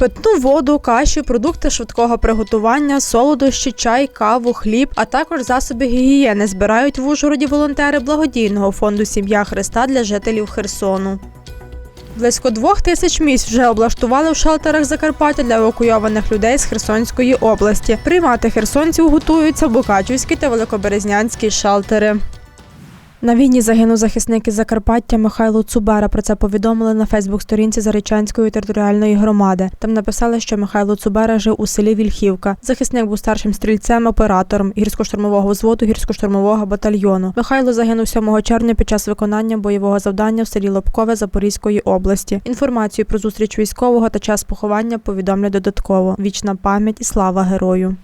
Питну воду, каші, продукти швидкого приготування, солодощі, чай, каву, хліб, а також засоби гігієни збирають в Ужгороді волонтери благодійного фонду Сім'я Христа для жителів Херсону. Близько двох тисяч місць вже облаштували в шелтерах Закарпаття для евакуйованих людей з Херсонської області. Приймати херсонців готуються Букачівські та Великоберезнянські шелтери. На війні загинув захисник із Закарпаття Михайло Цубера. Про це повідомили на Фейсбук-сторінці Заречанської територіальної громади. Там написали, що Михайло Цубера жив у селі Вільхівка. Захисник був старшим стрільцем, оператором гірсько-штурмового взводу гірсько-штурмового батальйону. Михайло загинув 7 червня під час виконання бойового завдання в селі Лобкове Запорізької області. Інформацію про зустріч військового та час поховання повідомлять додатково. Вічна пам'ять і слава герою.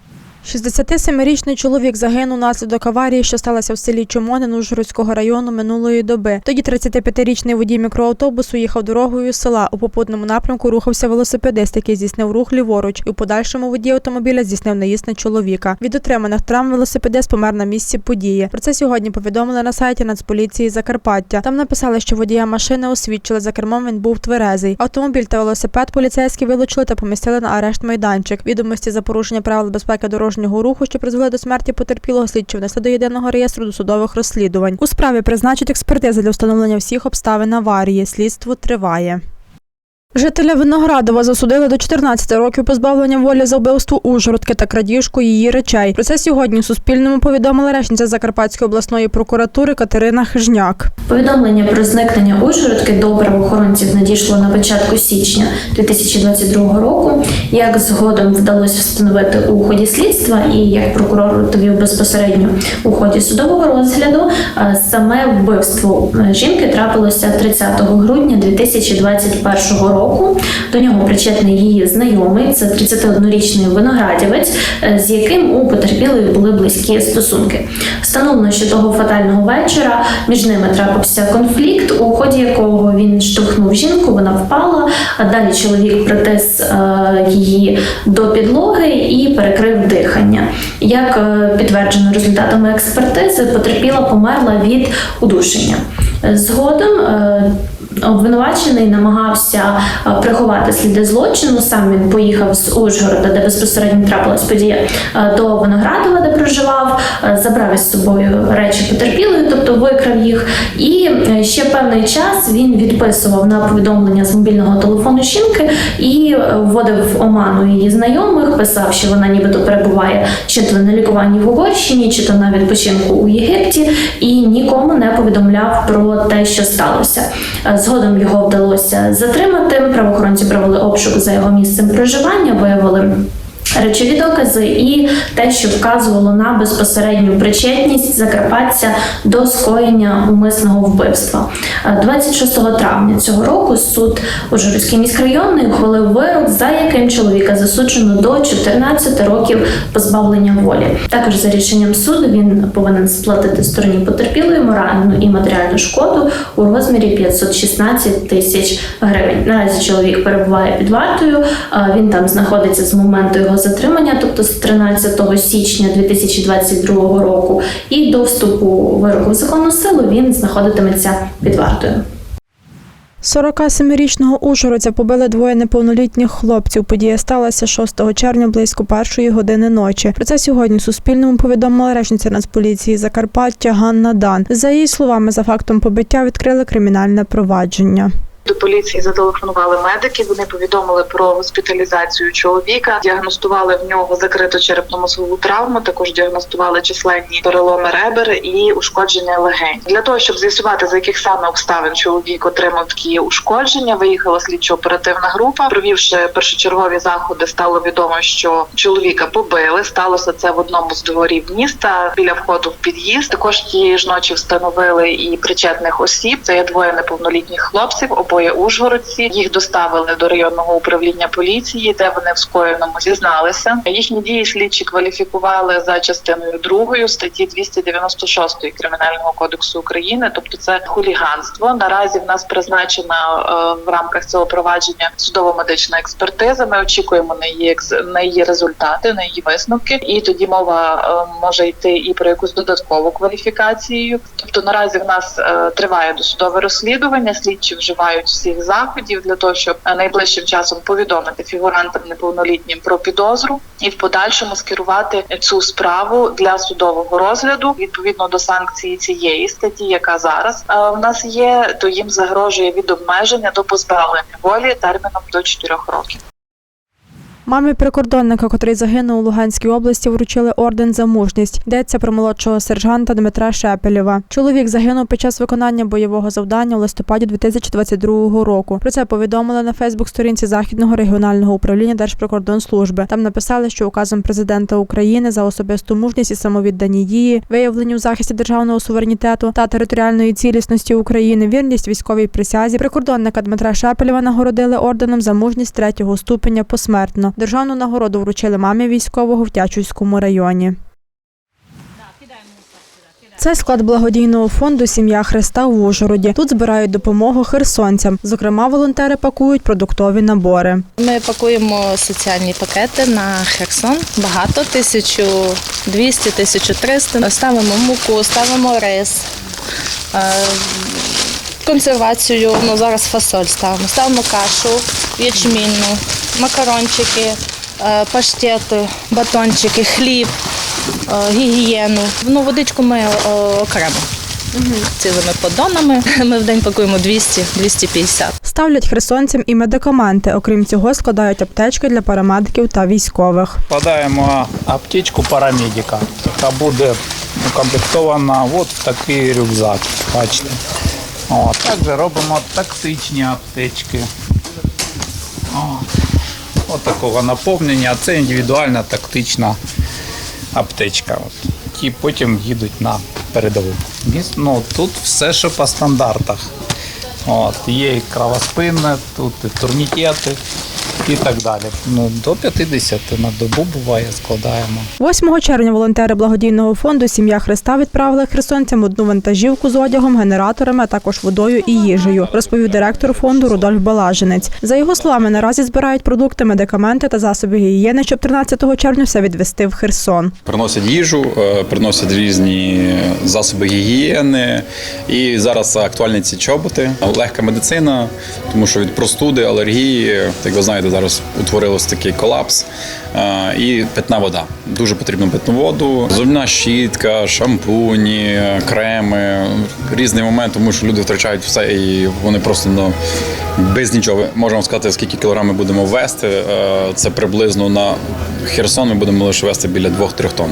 67-річний чоловік загинув наслідок аварії, що сталася в селі Чомонин Ужгородського району минулої доби. Тоді 35-річний водій мікроавтобусу їхав дорогою з села. У попутному напрямку рухався велосипедист, який здійснив рух ліворуч, і у подальшому водій автомобіля здійснив наїзд на чоловіка. Від отриманих травм велосипедист помер на місці події. Про це сьогодні повідомили на сайті Нацполіції Закарпаття. Там написали, що водія машини освідчили за кермом. Він був тверезий. Автомобіль та велосипед поліцейські вилучили та помістили на арешт майданчик. Відомості за порушення правил безпеки дорожнього руху, що призвели до смерті потерпілого, слідчі внесли до єдиного реєстру досудових розслідувань. У справі призначить експертизи для встановлення всіх обставин аварії. Слідство триває. Жителя Виноградова засудили до 14 років позбавлення волі за вбивство Ужгородки та крадіжку її речей. Про це сьогодні Суспільному повідомила речниця Закарпатської обласної прокуратури Катерина Хижняк. Повідомлення про зникнення Ужгородки до правоохоронців надійшло на початку січня 2022 року. Як згодом вдалося встановити у ході слідства, і як прокурор довів безпосередньо у ході судового розгляду, саме вбивство жінки трапилося 30 грудня 2021 року. До нього причетний її знайомий, це 31-річний виноградівець, е, з яким у потерпілої були близькі стосунки. Встановлено, що того фатального вечора між ними трапився конфлікт, у ході якого він штовхнув жінку, вона впала. А далі чоловік притис е, її до підлоги і перекрив дихання. Як е, підтверджено результатами експертизи, потерпіла померла від удушення. Згодом обвинувачений намагався е, приховати сліди злочину. Сам він поїхав з Ужгорода, де безпосередньо трапилась подія, е, до Виноградова, де проживав, е, забрав із собою речі потерпілої, тобто викрав їх. І ще певний час він відписував на повідомлення з мобільного телефону жінки і вводив оману її знайомих, писав, що вона нібито перебуває чи то на лікуванні в Угорщині, чи то на відпочинку у Єгипті, і нікому не повідомляв про те, що сталося. Згодом його вдалося затримати. Правоохоронці провели обшук за його місцем проживання, виявили. Речові докази і те, що вказувало на безпосередню причетність закарпатця до скоєння умисного вбивства. Е, 26 травня цього року суд Ужгородський міськрайонний ухвалив вирок, за яким чоловіка засуджено до 14 років позбавлення волі. Також за рішенням суду він повинен сплатити стороні потерпілої моральну і матеріальну шкоду у розмірі 516 тисяч гривень. Наразі чоловік перебуває під вартою. е, Він там знаходиться з моменту його затримання, тобто з 13 січня 2022 року, і до вступу вироку в законну силу він знаходитиметься під вартою. 47-річного ужгородця побили двоє неповнолітніх хлопців. Подія сталася 6 червня близько першої години ночі. Про це сьогодні Суспільному повідомила речниця Нацполіції Закарпаття Ганна Дан. За її словами, за фактом побиття відкрили кримінальне провадження. До поліції зателефонували медики. Вони повідомили про госпіталізацію чоловіка, діагностували в нього закриту черепно-мозгову травму. Також діагностували численні переломи ребер і ушкодження легень. Для того щоб з'ясувати за яких саме обставин чоловік отримав такі ушкодження, виїхала слідчо-оперативна група. Провівши першочергові заходи, стало відомо, що чоловіка побили. Сталося це в одному з дворів міста біля входу в під'їзд. Також тієї ж ночі встановили і причетних осіб. Це є двоє неповнолітніх хлопців. Обоє ужгородці. Їх доставили до районного управління поліції, де вони в скоєному зізналися. Їхні дії слідчі кваліфікували за частиною другою статті 296 кримінального кодексу України, тобто це хуліганство. Наразі в нас призначена е, в рамках цього провадження судово-медична експертиза. Ми очікуємо на її на її результати, на її висновки, і тоді мова е, може йти і про якусь додаткову кваліфікацію. Тобто наразі в нас е, триває досудове розслідування, слідчі вживають всіх заходів для того, щоб е, найближчим часом повідомити фігурантам неповнолітнім про підозру і в подальшому скерувати цю справу для судового розгляду відповідно до санкції цієї статті, яка зараз е, в нас є, то їм загрожує від обмеження до позбавлення волі терміном до 4 років. Мамі прикордонника, котрий загинув у Луганській області, вручили орден за мужність. Йдеться про молодшого сержанта Дмитра Шепелєва. Чоловік загинув під час виконання бойового завдання у листопаді 2022 року. Про це повідомили на Фейсбук-сторінці Західного регіонального управління Держприкордонслужби. Там написали, що указом президента України за особисту мужність і самовіддані дії, виявлені у захисті державного суверенітету та територіальної цілісності України, вірність військовій присязі. Прикордонника Дмитра Шепелєва нагородили орденом за мужність третього ступеня посмертно. Державну нагороду вручили мамі військового в Тячуйському районі. Це склад благодійного фонду Сім'я Христа в Ужгороді. Тут збирають допомогу херсонцям. Зокрема, волонтери пакують продуктові набори. Ми пакуємо соціальні пакети на Херсон. Багато 1200, 1300. Ставимо муку, ставимо рис, е, консервацію. Ну зараз фасоль ставимо. Ставимо кашу, ячмінну, макарончики, е, паштети, батончики, хліб, е, гігієну. Ну, водичку ми е, окремо. Цілими подонами. Ми в день пакуємо 200-250. Ставлять херсонцям і медикаменти. Окрім цього, складають аптечки для парамедиків та військових. Вкладаємо аптечку парамедика, яка буде укомплектована от в такий рюкзак. Бачите. О, також робимо тактичні аптечки. О, от такого наповнення. Це індивідуальна тактична аптечка. От. Які потім їдуть на передову. Ну, тут все, що по стандартах. От, є і кровоспинне, тут і турнікети і так далі. Ну, до 50 на добу буває, складаємо. 8 червня волонтери благодійного фонду Сім'я Христа відправили херсонцям одну вантажівку з одягом, генераторами, а також водою і їжею, розповів директор фонду Рудольф Балажинець. За його словами, наразі збирають продукти, медикаменти та засоби гігієни, щоб 13 червня все відвести в Херсон. Приносять їжу, е, приносять різні засоби гігієни. І зараз актуальні ці чоботи, легка медицина, тому що від простуди, алергії, як ви знаєте, зараз утворилось такий колапс. Е, І питна вода. Дуже потрібно питну воду. Зубна щітка, шампуні, креми. Різний момент, тому що люди втрачають все і вони просто ну, без нічого. Можемо сказати, скільки кілограм ми будемо вести. Е, Це приблизно на Херсон ми будемо лише вести біля 2-3 тонн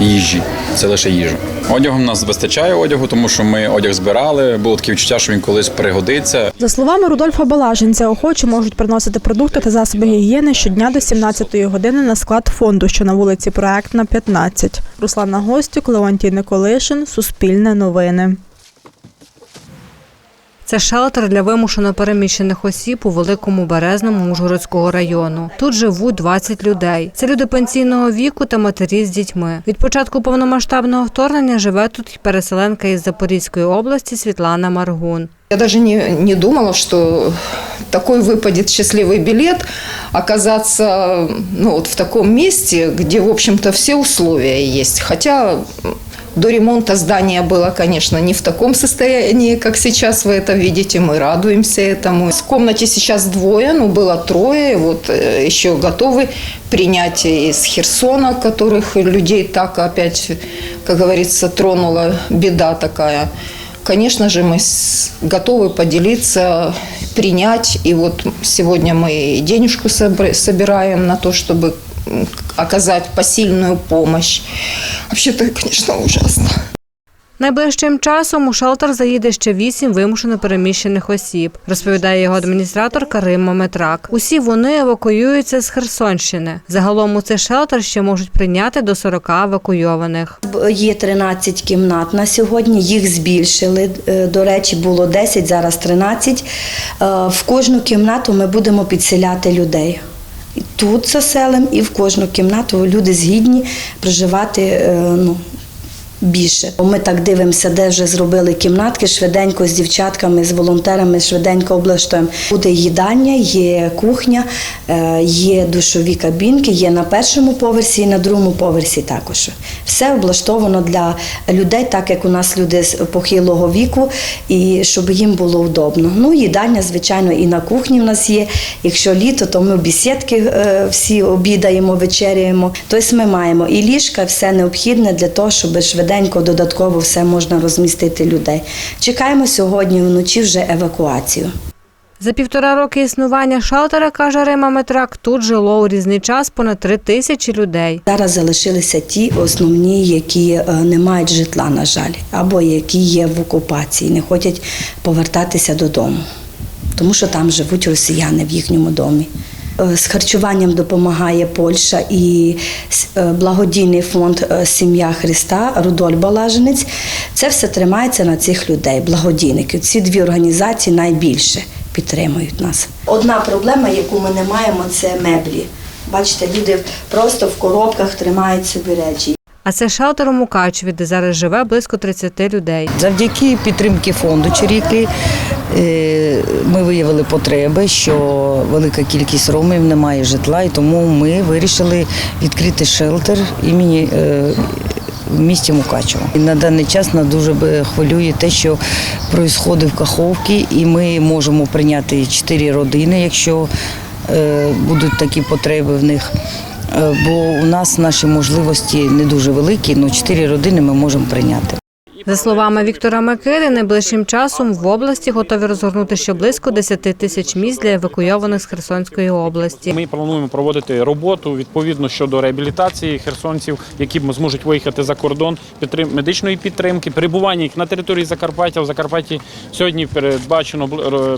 їжі. Це лише їжа. Одягом нас вистачає одягу, тому що ми одяг збирали. Було таке відчуття, що він колись пригодиться. За словами Рудольфа Балажинця, охочі можуть приносити продукти та засоби гігієни щодня до 17-ї години на склад фонду, що на вулиці Проектна, 15. Руслана Гостюк, Леонтій Николишин, Суспільне новини. Це шелтер для вимушено переміщених осіб у великому березному Ужгородського району. Тут живуть 20 людей. Це люди пенсійного віку та матері з дітьми. Від початку повномасштабного вторгнення живе тут переселенка із Запорізької області Світлана Маргун. Я даже не, не думала, что такой выпадет счастливый билет оказаться ну, вот в таком месте, где, в общем-то, все условия есть. Хотя до ремонта здание было, конечно, не в таком состоянии, как сейчас вы это видите. Мы радуемся этому. В комнате сейчас двое, ну, было трое. Вот э, еще готовы принять из Херсона, которых людей так опять, как говорится, тронула беда такая. Конечно же, мы готовы поделиться, принять. И вот сегодня мы денежку собираем на то, чтобы оказать посильную помощь. Вообще-то, конечно, ужасно. Найближчим часом у шелтер заїде ще вісім вимушено переміщених осіб, розповідає його адміністратор Карим Маметрак. Усі вони евакуюються з Херсонщини. Загалом у цей шелтер ще можуть прийняти до 40 евакуйованих. Є 13 кімнат на сьогодні, їх збільшили. Е, До речі, було 10, зараз 13. Е, В кожну кімнату ми будемо підселяти людей. І за селем, і в кожну кімнату. Люди згідні проживати е, ну, більше. Ми так дивимося, де вже зробили кімнатки, швиденько з дівчатками, з волонтерами, швиденько облаштуємо. Буде їдальня, є кухня, е, є душові кабінки, є на першому поверсі і на другому поверсі також. Все облаштовано для людей, так як у нас люди з похилого віку, і щоб їм було удобно. Ну, їдальня, звичайно, і на кухні в нас є. Якщо літо, то ми в бесідки е, всі обідаємо, вечеряємо. Тобто ми маємо і ліжка, все необхідне для того, щоб швиденько додатково все можна розмістити людей. Чекаємо сьогодні вночі вже евакуацію. За півтора роки існування шалтера, каже Рима Метрак, тут жило у різний час понад три тисячі людей. Зараз залишилися ті основні, які е, не мають житла, на жаль, або які є в окупації, не хочуть повертатися додому, тому що там живуть росіяни в їхньому домі. Е, З харчуванням допомагає Польща і е, благодійний фонд е, Сім'я Христа Рудольф Балаженець. Це все тримається на цих людей, благодійників. Ці дві організації найбільше підтримують нас. Одна проблема, яку ми не маємо, це меблі. Бачите, люди просто в коробках тримають собі речі. А це шелтер у Мукачеві, де зараз живе близько 30 людей. Завдяки підтримки фонду Чиріклі е, ми виявили потреби, що велика кількість ромів не має житла, і тому ми вирішили відкрити шелтер імені. е, В місті Мукачево. І на даний час нас дуже хвилює те, що відбувається в Каховці, і ми можемо прийняти чотири родини, якщо е, будуть такі потреби в них. Е, Бо у нас наші можливості не дуже великі, але чотири родини ми можемо прийняти. За словами Віктора Микири, найближчим часом в області готові розгорнути ще близько 10 тисяч місць для евакуйованих з Херсонської області. Ми плануємо проводити роботу відповідно щодо реабілітації херсонців, які зможуть виїхати за кордон, медичної підтримки, перебування їх на території Закарпаття. В Закарпатті сьогодні передбачено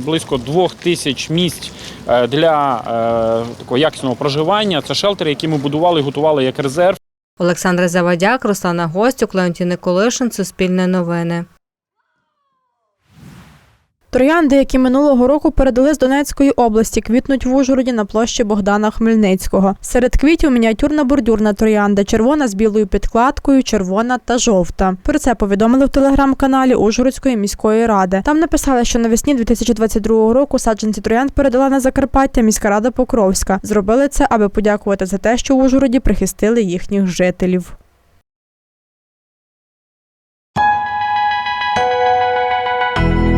близько двох тисяч місць е, для е, такого якісного проживання. Це шелтери, які ми будували і готували як резерв. Олександр Завадяк, Руслана Гостюк, Леонтій Николишин, Суспільне новини. Троянди, які минулого року передали з Донецької області, квітнуть в Ужгороді на площі Богдана Хмельницького. Серед квітів мініатюрна бордюрна троянда, червона з білою підкладкою, червона та жовта. Про це повідомили в телеграм-каналі Ужгородської міської ради. Там написали, що навесні 2022 року саджанці троянд передала на Закарпаття міська рада Покровська. Зробили це, аби подякувати за те, що в Ужгороді прихистили їхніх жителів.